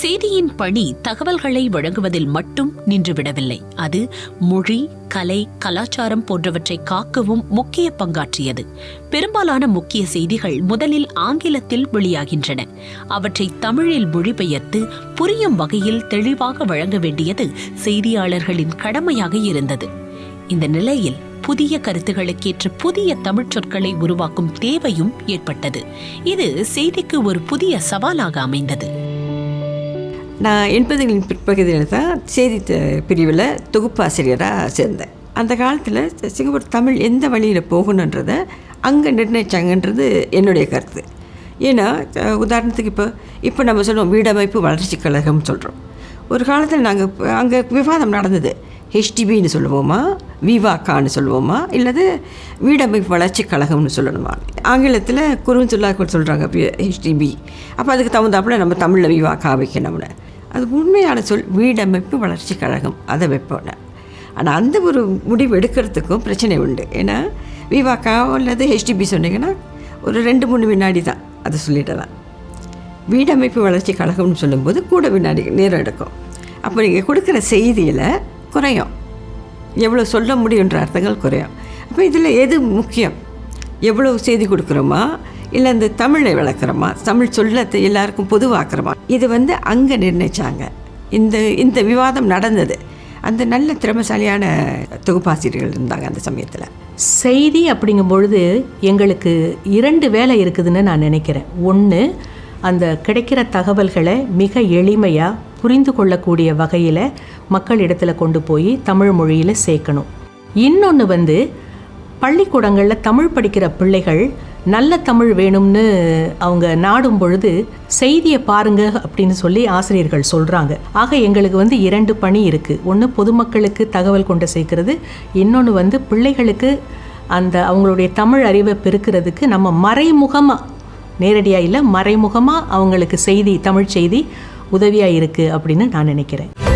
செய்தியின் பணி தகவல்களை வழங்குவதில் மட்டும் நின்றுவிடவில்லை. அது மொழி கலை கலாச்சாரம் போன்றவற்றை காக்கவும் முக்கிய பங்காற்றியது. பெரும்பாலான முக்கிய செய்திகள் முதலில் ஆங்கிலத்தில் வெளியாகின்றன. அவற்றை தமிழில் மொழிபெயர்த்து புரியும் வகையில் தெளிவாக வழங்க வேண்டியது செய்தியாளர்களின் கடமையாக இருந்தது. இந்த நிலையில் புதிய கருத்துகளுக்கேற்ற புதிய தமிழ்ச் சொற்களை உருவாக்கும் தேவையும் ஏற்பட்டது. இது செய்திக்கு ஒரு புதிய சவாலாக அமைந்தது. நான் எண்பதுகளின் பிற்பகுதியில் தான் செய்தி பிரிவில் தொகுப்பாசிரியராக சேர்ந்தேன். அந்த காலத்தில் சிங்கப்பூர் தமிழ் எந்த வழியில் போகணுன்றதை அங்கே நிர்ணயிச்சாங்கன்றது என்னுடைய கருத்து. ஏன்னா உதாரணத்துக்கு இப்போ இப்போ நம்ம சொல்லுவோம் வீடமைப்பு வளர்ச்சி கழகம்னு சொல்கிறோம் ஒரு காலத்தில் நாங்கள் அங்கே விவாதம் நடந்தது. ஹெச்டிபின்னு சொல்லுவோமா? விவாக்கான்னு சொல்லுவோமா? இல்லது வீடமைப்பு வளர்ச்சி கழகம்னு சொல்லணுமா? ஆங்கிலத்தில் குறுஞ்சொல்லாக்கள் சொல்கிறாங்க ஹெச்டிபி அப்போ அதுக்கு தகுந்தாப்புல நம்ம தமிழில் விவாக்கா வைக்கணும்னு. அது உண்மையான சொல் வீடமைப்பு வளர்ச்சி கழகம். அதை வைப்போம் ஆனால் அந்த ஒரு முடிவு எடுக்கிறதுக்கும் பிரச்சனை உண்டு. ஏன்னா விவாக்கா அல்லது ஹெச்டிபி சொன்னீங்கன்னா ஒரு ரெண்டு மூணு வினாடி தான் அதை சொல்லிடலாம். வீடமைப்பு வளர்ச்சி கழகம்னு சொல்லும்போது கூட வினாடி நேரம் எடுக்கும். அப்போ நீங்கள் கொடுக்குற செய்தியில் குறையும். எவ்வளோ சொல்ல முடியுன்ற அர்த்தங்கள் குறையும். அப்போ இதில் எது முக்கியம்? எவ்வளோ செய்தி கொடுக்குறோமா? இல்லை இந்த தமிழை வளர்க்குறோமா? தமிழ் சொல்லத்தை எல்லாருக்கும் பொதுவாக்குறோமா? இது வந்து அங்கே நிர்ணயிச்சாங்க. இந்த இந்த விவாதம் நடந்தது. அந்த நல்ல திறமைசாலியான தொகுப்பாசிரியர்கள் இருந்தாங்க அந்த சமயத்தில். செய்தி அப்படிங்கும் பொழுது எங்களுக்கு இரண்டு வேலை இருக்குதுன்னு நான் நினைக்கிறேன். ஒன்று அந்த கிடைக்கிற தகவல்களை மிக எளிமையாக புரிந்து கொள்ளக்கூடிய வகையில் மக்களிடத்தில் கொண்டு போய் தமிழ் மொழியில் சேர்க்கணும். இன்னொன்று வந்து பள்ளிக்கூடங்களில் தமிழ் படிக்கிற பிள்ளைகள் நல்ல தமிழ் வேணும்னு அவங்க நாடும் பொழுது செய்தியை பாருங்க அப்படின்னு சொல்லி ஆசிரியர்கள் சொல்கிறாங்க ஆக எங்களுக்கு வந்து இரண்டு பணி இருக்குது ஒன்று பொதுமக்களுக்கு தகவல் கொண்டு சேர்க்கிறது இன்னொன்று வந்து பிள்ளைகளுக்கு அந்த அவங்களுடைய தமிழ் அறிவை பெருக்கிறதுக்கு நம்ம மறைமுகமாக நேரடியாக இல்லை மறைமுகமாக அவங்களுக்கு செய்தி தமிழ் செய்தி உதவியாக இருக்குது அப்படின்னு நான் நினைக்கிறேன்.